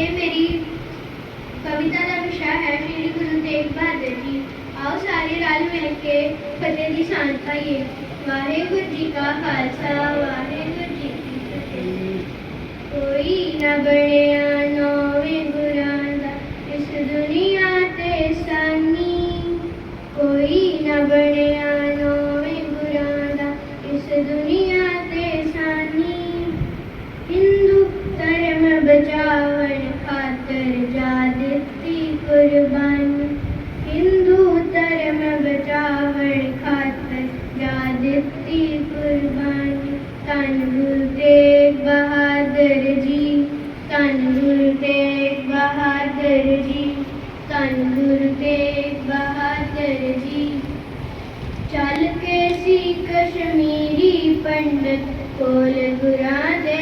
ਇਹ ਮੇਰੀ ਕਵਿਤਾ ਦਾ ਵਿਸ਼ਾ ਹੈ, ਸ਼੍ਰੀ ਗੁਰੂ ਤੇਗ ਬਹਾਦਰ ਜੀ। ਆਓ ਸਾਰੇ ਰਲ ਮਿਲ ਕੇ ਫਤਿਹ ਦੀ ਸਾਂਝ ਪਾਈਏ। ਵਾਹਿਗੁਰੂ ਜੀ ਕਾ ਖਾਲਸਾ, ਵਾਹਿਗੁਰੂ ਜੀ ਕੀ ਫਤਿਹ। ਕੋਈ ਨਾ ਬਣਿਆ ਨੌਵੇਂ ਗੁਰਾਂ ਦਾ, ਇਸ ਦੁਨੀਆ ਤੇ ਸਾਨੀ। ਕੋਈ ਨਾ ਬਣਿਆ ਦਿੱਤੀ ਕੁਰਬਾਨੀ, ਧੰਨ ਗੁਰੂ ਤੇਗ ਬਹਾਦਰ ਜੀ। ਧੰਨ ਗੁਰੂ ਤੇਗ ਬਹਾਦਰ ਜੀ, ਧੰਨ ਗੁਰੂ ਤੇਗ ਬਹਾਦਰ ਜੀ। ਚੱਲ ਕੇ ਸੀ ਕਸ਼ਮੀਰੀ ਪੰਡਤ ਕੋਲ ਗੁਰਾਂ ਦੇ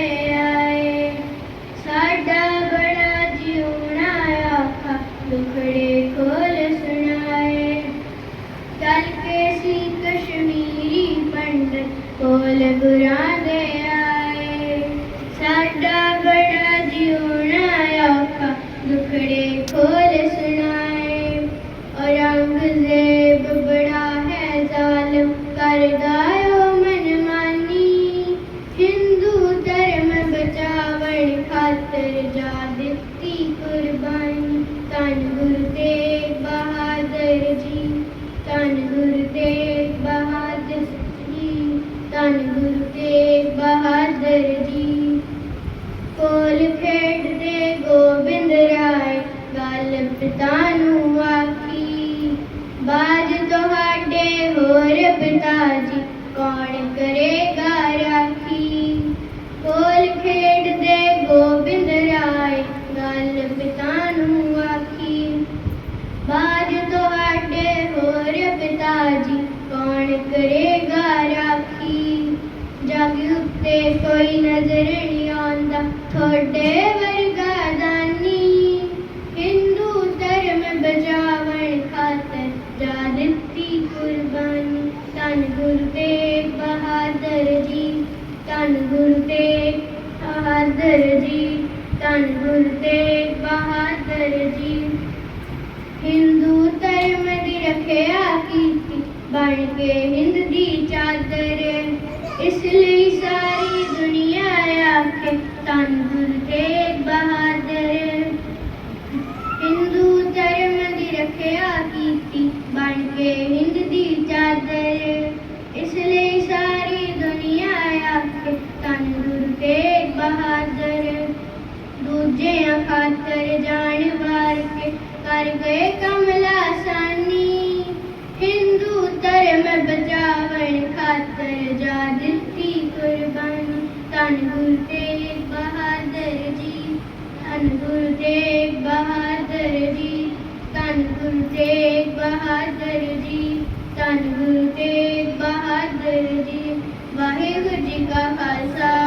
ਕੋਲ ਗੁਰਾਂ ਆਏ ਸਾਡਾ ਬੜਾ ਜਿਉਣਾ ਆਖਾ ਦੁਖੜੇ ਕੋਲ ਸੁਣਾਏ ਔਰੰਗਜ਼ੇਬ ਬੜਾ ਹੈ ਜ਼ਾਲਮ ਕਰਦਾ ਓ ਮਨਮਾਨੀ ਹਿੰਦੂ ਧਰਮ ਬਚਾਵਣ ਖਾਤਰ ਜਾ ਦਿੱਤੀ ਕੁਰਬਾਨੀ ਧੰਨ ਗੁਰੂ ਤੇਗ ਬਹਾਦਰ ਜੀ ਧੰਨ ਗੁਰੂ ਤੇਗ ਧੰਨ ਗੁਰੂ ਤੇਗ ਬਹਾਦਰ ਜੀ। ਕੋਲ ਖੇਡਦੇ ਗੋਬਿੰਦ ਰਾਏ, ਗੱਲ ਪਿਤਾ ਨੂੰ ਆਖੀ। ਬਾਜ ਤੁਹਾਡੇ ਹੋਰ ਪਿਤਾ ਜੀ ਕੌਣ ਕਰੇਗਾ ਰਾਖੀ? ਕੋਲ ਖੇਡਦੇ ਗੋਬਿੰਦ ਰਾਏ, ਗੱਲ ਪਿਤਾ ਨੂੰ ਆਖੀ। ਬਾਜ ਤੁਹਾਡੇ ਹੋਰ ਪਿਤਾ ਜੀ ਕੌਣ ਕਰੇ ਕੋਈ ਨਜ਼ਰ ਨਹੀਂ ਆਉਂਦਾ। ਤੁਹਾਡੇ ਵਰਗਾ ਦਾਨੀ ਹਿੰਦੂ ਧਰਮ ਬਚਾਵਣ ਖਾਤਰ ਜਾ ਦਿੱਤੀ ਕੁਰਬਾਨੀ। ਧੰਨ ਗੁਰੂ ਤੇਗ ਬਹਾਦਰ ਜੀ, ਧੰਨ ਗੁਰੂ ਤੇਗ ਬਹਾਦਰ ਜੀ, ਧੰਨ ਗੁਰੂ ਤੇਗ ਬਹਾਦਰ ਜੀ। ਹਿੰਦੂ ਧਰਮ ਦੀ ਰੱਖਿਆ ਕੀਤੀ, ਬਣ ਕੇ ਹਿੰਦ ਦੀ ਚਾਦਰ। ਇਸ ਲਈ ਸਾਰੀ ਦੁਨੀਆ ਆਖੇ ਧੰਨ ਗੁਰੂ ਤੇਗ ਬਹਾਦਰ ਹਿੰਦੂ ਧਰਮ ਦੀ ਰੱਖਿਆ ਕੀਤੀ ਬਣ ਕੇ ਹਿੰਦ ਦੀ ਚਾਦਰ ਇਸ ਲਈ ਸਾਰੀ ਦੁਨੀਆ ਆਖੇ ਧੰਨ ਗੁਰੂ ਤੇਗ ਬਹਾਦਰ ਦੂਜਿਆਂ ਖਾਤਰ ਜਾਣ ਧੰਨ ਗੁਰੂ ਤੇਗ ਬਹਾਦਰ ਜੀ ਧੰਨ ਗੁਰੂ ਤੇਗ ਬਹਾਦਰ ਜੀ, ਧੰਨ ਗੁਰੂ ਤੇਗ ਬਹਾਦਰ ਜੀ, ਧੰਨ ਗੁਰੂ ਤੇਗ ਬਹਾਦਰ ਜੀ, ਵਾਹਿਗੁਰੂ ਜੀ ਕਾ ਖਾਲਸਾ